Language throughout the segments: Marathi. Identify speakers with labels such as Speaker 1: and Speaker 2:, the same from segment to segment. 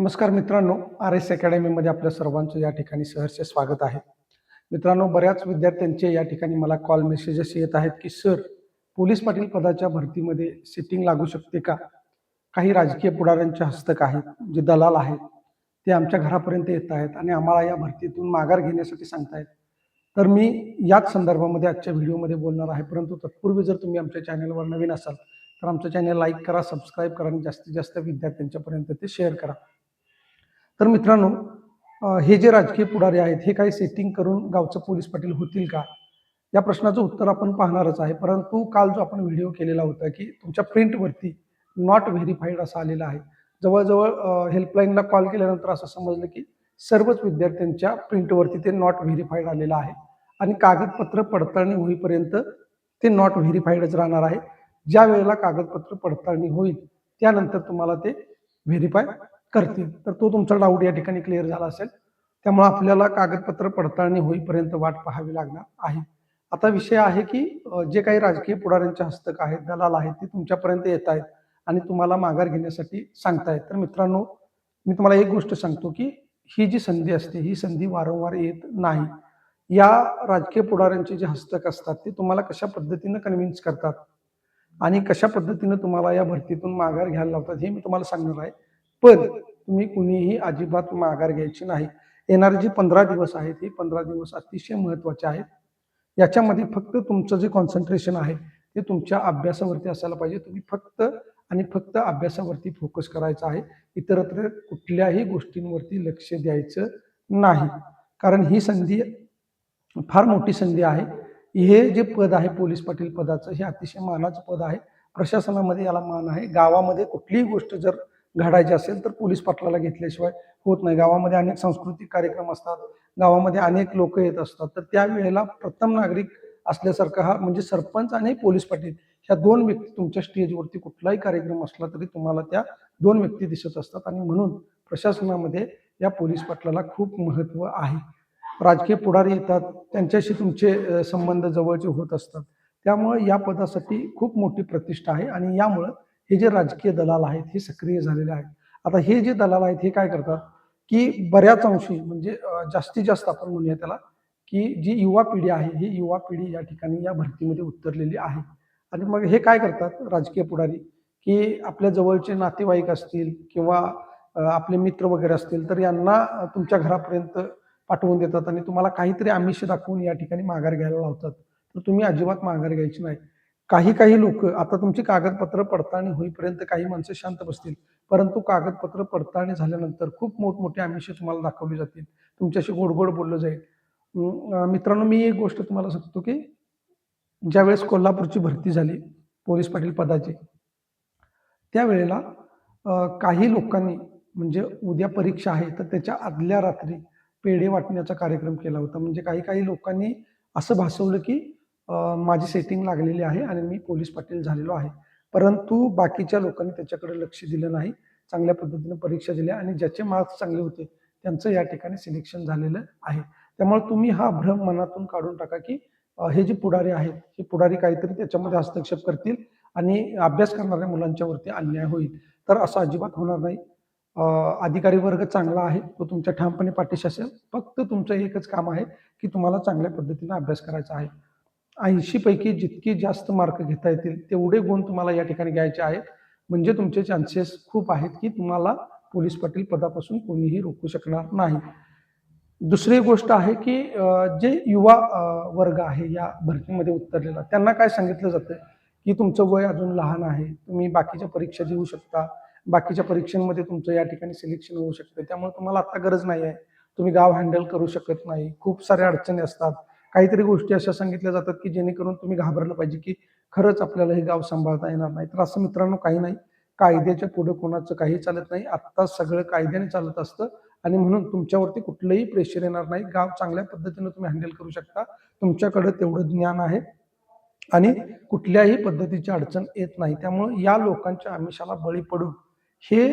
Speaker 1: नमस्कार मित्रांनो आर एस अकॅडमीमध्ये आपल्या सर्वांचं या ठिकाणी सहर्ष स्वागत आहे. मित्रांनो बऱ्याच विद्यार्थ्यांचे या ठिकाणी मला कॉल मेसेजेस येत आहेत की सर पोलीस पाटील पदाच्या भरतीमध्ये सिटिंग लागू शकते का? काही राजकीय पुढाऱ्यांचे हस्तक आहेत जे दलाल आहेत ते आमच्या घरापर्यंत येत आहेत आणि आम्हाला या भरतीतून माघार घेण्यासाठी सांगतायत. तर मी याच संदर्भामध्ये आजच्या व्हिडिओमध्ये बोलणार आहे. परंतु तत्पूर्वी जर तुम्ही आमच्या चॅनलवर नवीन असाल तर आमचं चॅनल लाईक करा सबस्क्राईब करा आणि जास्तीत जास्त विद्यार्थ्यांच्यापर्यंत ते शेअर करा. तर मित्रांनो हे जे राजकीय पुढारी आहेत हे काही सेटिंग करून गावचं पोलीस पाटील होतील का? या प्रश्नाचं उत्तर आपण पाहणारच आहे. परंतु काल जो आपण व्हिडिओ केलेला होता की तुमच्या प्रिंटवरती नॉट व्हेरीफाईड असं आलेलं आहे. जवळजवळ हेल्पलाईनला कॉल केल्यानंतर असं समजलं की सर्वच विद्यार्थ्यांच्या प्रिंटवरती ते नॉट व्हेरीफाईड आलेलं आहे. आणि कागदपत्र पडताळणी होईपर्यंत ते नॉट व्हेरीफाईडच राहणार आहे. ज्या वेळेला कागदपत्र पडताळणी होईल त्यानंतर तुम्हाला ते व्हेरीफाय करतील. तर तो तुमचा डाऊट या ठिकाणी क्लिअर झाला असेल. त्यामुळे आपल्याला कागदपत्र पडताळणी होईपर्यंत वाट पाहावी लागणार आहे. आता विषय आहे की जे काही राजकीय पुढाऱ्यांचे हस्तक आहेत दलाल आहेत ते तुमच्यापर्यंत येत आहेत आणि तुम्हाला माघार घेण्यासाठी सांगतायत. तर मित्रांनो मी तुम्हाला एक गोष्ट सांगतो की ही जी संधी असते ही संधी वारंवार येत नाही. या राजकीय पुढाऱ्यांचे जे हस्तक असतात ते तुम्हाला कशा पद्धतीनं कन्व्हिन्स करतात? आणि कशा पद्धतीनं तुम्हाला या भरतीतून माघार घ्यायला लावतात हे मी तुम्हाला सांगणार आहे. पण तुम्ही कुणीही अजिबात माघार घ्यायची नाही. येणारे जे पंधरा दिवस आहेत हे पंधरा दिवस अतिशय महत्त्वाचे आहेत. याच्यामध्ये फक्त तुमचं जे कॉन्सन्ट्रेशन आहे ते तुमच्या अभ्यासावरती असायला पाहिजे. तुम्ही फक्त आणि फक्त अभ्यासावरती फोकस करायचा आहे. इतरत्र कुठल्याही गोष्टींवरती लक्ष द्यायचं नाही. कारण ही संधी फार मोठी संधी आहे. हे जे पद आहे पोलीस पाटील पदाचं हे अतिशय मानाचं पद आहे. प्रशासनामध्ये याला मान आहे. गावामध्ये कुठलीही गोष्ट जर घडायची असेल तर पोलीस पाटलाला घेतल्याशिवाय होत नाही. गावामध्ये अनेक सांस्कृतिक कार्यक्रम असतात. गावामध्ये अनेक लोक येत असतात. तर त्यावेळेला प्रथम नागरिक असल्यासारखा हा म्हणजे सरपंच आणि पोलीस पाटील ह्या दोन व्यक्ती तुमच्या स्टेजवरती कुठलाही कार्यक्रम असला तरी तुम्हाला त्या दोन व्यक्ती दिसत असतात. आणि म्हणून प्रशासनामध्ये या पोलीस पाटलाला खूप महत्त्व आहे. राजकीय पुढारी येतात. त्यांच्याशी तुमचे संबंध जवळचे होत असतात. त्यामुळे या पदासाठी खूप मोठी प्रतिष्ठा आहे. आणि यामुळं हे जे राजकीय दलाल आहेत हे सक्रिय झालेले आहेत. आता हे जे दलाल आहेत हे काय करतात? की बऱ्याच अंशी म्हणजे जास्तीत जास्त आपण म्हणूया त्याला की जी युवा पिढी आहे ही युवा पिढी या ठिकाणी या भरतीमध्ये उतरलेली आहे. आणि मग हे काय करतात राजकीय पुढारी? की आपल्या जवळचे नातेवाईक असतील किंवा आपले मित्र वगैरे असतील तर यांना तुमच्या घरापर्यंत पाठवून देतात आणि तुम्हाला काहीतरी आमिष दाखवून या ठिकाणी माघार घ्यायला लावतात. तर तुम्ही अजिबात माघार घ्यायची नाही. काही काही लोक आता तुमची कागदपत्र पडताळणी होईपर्यंत काही माणसं शांत बसतील. परंतु कागदपत्र पडताळणी झाल्यानंतर खूप मोठमोठे आमिषे तुम्हाला दाखवले जातील. तुमच्याशी गोडगोड बोललं जाईल. मित्रांनो मी एक गोष्ट तुम्हाला सांगतो की ज्यावेळेस कोल्हापूरची भरती झाली पोलीस पाटील पदाची त्यावेळेला काही लोकांनी म्हणजे उद्या परीक्षा आहे तर त्याच्या आदल्या रात्री पेढे वाटण्याचा कार्यक्रम केला होता. म्हणजे काही काही लोकांनी असं भासवलं की माझी सेटिंग लागलेली आहे आणि मी पोलीस पाटील झालेलो आहे. परंतु बाकीच्या लोकांनी त्याच्याकडे लक्ष दिलं नाही. चांगल्या पद्धतीने परीक्षा दिल्या आणि ज्याचे मार्क्स चांगले होते त्यांचं या ठिकाणी सिलेक्शन झालेलं आहे. त्यामुळे तुम्ही हा भ्रम मनातून काढून टाका की हे जे पुढारी आहेत हे पुढारी काहीतरी त्याच्यामध्ये हस्तक्षेप करतील आणि अभ्यास करणाऱ्या मुलांच्यावरती अन्याय होईल. तर असं अजिबात होणार नाही. अधिकारी वर्ग चांगला आहे तो तुमच्या ठामपणे पाठीशी असेल. फक्त तुमचं एकच काम आहे की तुम्हाला चांगल्या पद्धतीने अभ्यास करायचा आहे. ऐंशीपैकी जितकी जितके जास्त मार्क घेता येतील तेवढे गुण तुम्हाला या ठिकाणी घ्यायचे आहेत. म्हणजे तुमचे चान्सेस खूप आहेत की तुम्हाला पोलीस पाटील पदापासून कोणीही रोखू शकणार नाही. दुसरी गोष्ट आहे की जे युवा वर्ग आहे या भरतीमध्ये उतरलेला त्यांना काय सांगितलं जातं की तुमचं वय अजून लहान आहे तुम्ही बाकीच्या परीक्षा देऊ शकता. बाकीच्या परीक्षांमध्ये तुमचं या ठिकाणी सिलेक्शन होऊ शकतं. त्यामुळे तुम्हाला आता गरज नाही आहे तुम्ही गाव हँडल करू शकत नाही. खूप साऱ्या अडचणी असतात. काहीतरी गोष्टी अशा सांगितल्या जातात की जेणेकरून तुम्ही घाबरलं पाहिजे की खरंच आपल्याला हे गाव सांभाळता येणार नाही. तर असं मित्रांनो काही नाही. कायद्याच्या पुढे कोणाचं काही चालत नाही. आत्ता सगळं कायद्याने चालत असतं आणि म्हणून तुमच्यावरती कुठलंही प्रेशर येणार नाही. गाव चांगल्या पद्धतीनं तुम्ही हँडल करू शकता. तुमच्याकडे तेवढं ज्ञान आहे आणि कुठल्याही पद्धतीची अडचण येत नाही. त्यामुळे या लोकांच्या आमिषाला बळी पडून हे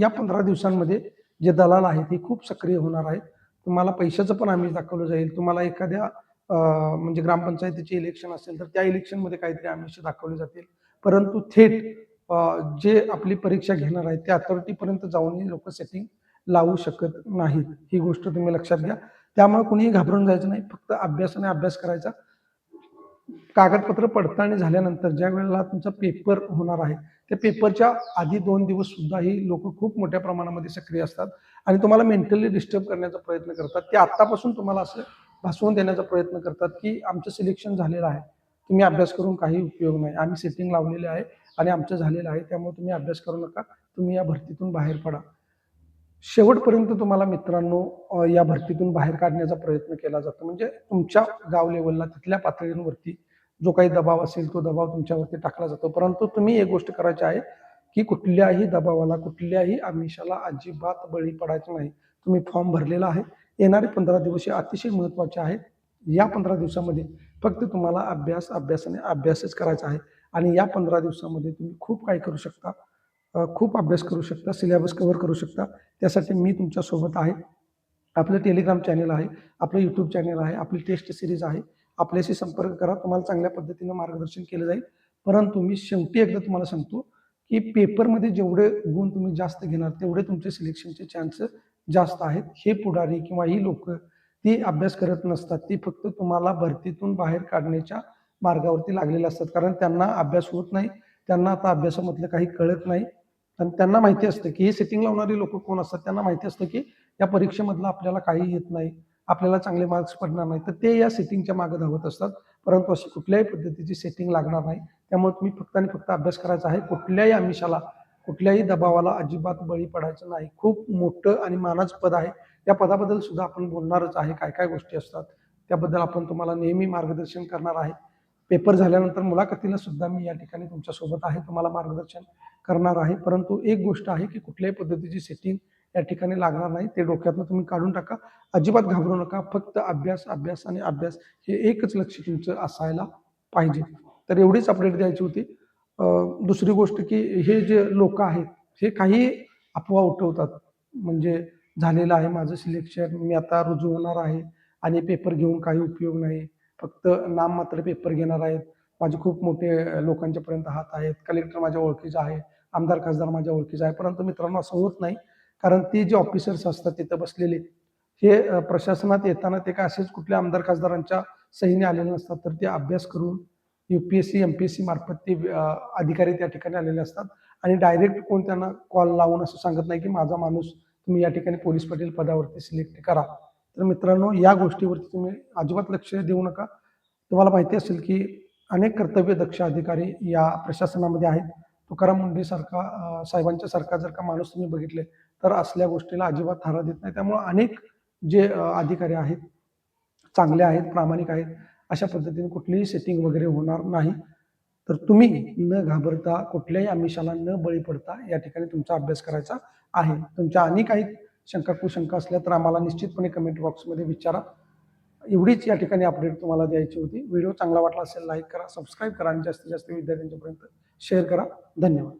Speaker 1: या पंधरा दिवसांमध्ये जे दलाल आहेत हे खूप सक्रिय होणार आहेत. तुम्हाला पैशाचं पण आमिष दाखवलं जाईल. तुम्हाला एखाद्या म्हणजे ग्रामपंचायतीचे इलेक्शन असेल तर त्या इलेक्शनमध्ये काहीतरी आमिष दाखवले जातील. परंतु थेट जे आपली परीक्षा घेणार आहेत त्या अथॉरिटीपर्यंत जाऊनही लोक सेटिंग लावू शकत नाहीत. ही गोष्ट तुम्ही लक्षात घ्या. त्यामुळे कुणीही घाबरून जायचं नाही. फक्त अभ्यासाने अभ्यास करायचा. कागदपत्र पडताळणी झाल्यानंतर ज्या वेळेला तुमचा पेपर होणार आहे त्या पेपरच्या आधी दोन दिवस सुद्धा ही लोक खूप मोठ्या प्रमाणामध्ये सक्रिय असतात आणि तुम्हाला मेंटली डिस्टर्ब करण्याचा प्रयत्न करतात. ते आत्तापासून तुम्हाला असं भासवून देण्याचा प्रयत्न करतात की आमचं सिलेक्शन झालेलं आहे. तुम्ही अभ्यास करून काही उपयोग नाही. आम्ही सेटिंग लावलेले आहे आणि आमचं झालेलं आहे. त्यामुळे तुम्ही अभ्यास करू नका. तुम्ही या भरतीतून बाहेर पडा. शेवटपर्यंत तुम्हाला मित्रांनो या भरतीतून बाहेर काढण्याचा प्रयत्न केला जातो. म्हणजे तुमच्या गाव लेवलला तिथल्या पातळींवरती जो काही दबाव असेल तो दबाव तुमच्यावरती टाकला जातो. परंतु तुम्ही एक गोष्ट करायची आहे की कुठल्याही दबावाला कुठल्याही आमिषाला अजिबात बळी पडायचं नाही. तुम्ही फॉर्म भरलेला आहे. येणारे पंधरा दिवस हे अतिशय महत्त्वाचे आहेत. या पंधरा दिवसामध्ये फक्त तुम्हाला अभ्यास अभ्यासाने अभ्यासच करायचा आहे. आणि या पंधरा दिवसामध्ये तुम्ही खूप काही करू शकता. खूप अभ्यास करू शकता सिलेबस कव्हर करू शकता. त्यासाठी मी तुमच्यासोबत आहे. आपलं टेलिग्राम चॅनल आहे आपलं यूट्यूब चॅनल आहे आपली टेस्ट सिरीज आहे. आपल्याशी संपर्क करा तुम्हाला चांगल्या पद्धतीनं मार्गदर्शन केलं जाईल. परंतु मी शेवटी एकदा तुम्हाला सांगतो की पेपरमध्ये जेवढे गुण तुम्ही जास्त घेणार तेवढे तुमचे सिलेक्शनचे चान्स जास्त आहेत. हे पुढारी किंवा ही लोक ती अभ्यास करत नसतात. ती फक्त तुम्हाला भरतीतून बाहेर काढण्याच्या मार्गावरती लागलेले असतात. कारण त्यांना अभ्यास होत नाही. त्यांना आता अभ्यासामधलं काही कळत नाही. आणि त्यांना माहिती असतं की हे सेटिंग लावणारी लोक कोण असतात? त्यांना माहिती असतं की या परीक्षेमधलं आपल्याला काही येत नाही. आपल्याला चांगले मार्क्स पडणार नाही. तर ते या सेटिंगच्या मागे धावत असतात. परंतु अशी कुठल्याही पद्धतीची सेटिंग लागणार नाही. त्यामुळे तुम्ही फक्त आणि फक्त अभ्यास करायचा आहे. कुठल्याही आमिषाला कुठल्याही दबावाला अजिबात बळी पडायचं नाही. खूप मोठं आणि मानाचं पद आहे. या पदाबद्दल सुद्धा आपण बोलणारच आहे. काय काय गोष्टी असतात त्याबद्दल आपण तुम्हाला नेहमी मार्गदर्शन करणार आहे. पेपर झाल्यानंतर मुलाखतीला सुद्धा मी या ठिकाणी तुमच्यासोबत आहे. तुम्हाला मार्गदर्शन करणार आहे. परंतु एक गोष्ट आहे की कुठल्याही पद्धतीची सेटिंग या ठिकाणी लागणार नाही. ते डोक्यातनं तुम्ही काढून टाका. अजिबात घाबरू नका. फक्त अभ्यास अभ्यास आणि अभ्यास हे एकच लक्ष तुमचं असायला पाहिजे. तर एवढीच अपडेट द्यायची होती. दुसरी गोष्ट की हे जे लोक आहेत हे काही अफवा उठवतात. म्हणजे झालेलं आहे माझं सिलेक्शन मी आता रुजू होणार आहे आणि पेपर घेऊन काही उपयोग नाही. फक्त नाम मात्र पेपर घेणार आहेत. माझे खूप मोठे लोकांच्या पर्यंत हात आहेत. कलेक्टर माझ्या ओळखीचा आहे. आमदार खासदार माझ्या ओळखीचा आहे. परंतु मित्रांनो असं होत नाही. कारण ते जे ऑफिसर्स असतात तिथं बसलेले हे प्रशासनात येताना ते काय असेच कुठल्या आमदार खासदारांच्या सहीने आलेले नसतात. तर ते अभ्यास करून U P S C M P S C मार्फत ते अधिकारी त्या ठिकाणी आलेले असतात. आणि डायरेक्ट कोण त्यांना कॉल लावून असं सांगत नाही की माझा माणूस तुम्ही या ठिकाणी पोलीस पाटील पदावरती सिलेक्ट करा. तर मित्रांनो या गोष्टीवरती तुम्ही अजिबात लक्ष देऊ नका. तुम्हाला माहिती असेल की अनेक कर्तव्यदक्ष अधिकारी या प्रशासनामध्ये आहेत. तुकाराम मुंडे सारखा साहेबांच्या सारखा जर का माणूस तुम्ही बघितले तर असल्या गोष्टीला अजिबात थारा देत नाही. त्यामुळं अनेक जे अधिकारी आहेत चांगले आहेत प्रामाणिक आहेत अशा पद्धतीने कुठलीही सेटिंग वगैरे होणार नाही. तर तुम्ही न घाबरता कुठल्याही आमिषाला न बळी पडता या ठिकाणी तुमचा अभ्यास करायचा आहे. तुमच्या आणि काही शंका कुशंका असल्या तर आम्हाला निश्चितपणे कमेंट बॉक्समध्ये विचारा. एवढीच या ठिकाणी अपडेट तुम्हाला द्यायची होती. व्हिडिओ चांगला वाटला असेल लाईक करा सबस्क्राईब करा आणि जास्तीत जास्त विद्यार्थ्यांच्यापर्यंत शेअर करा. धन्यवाद.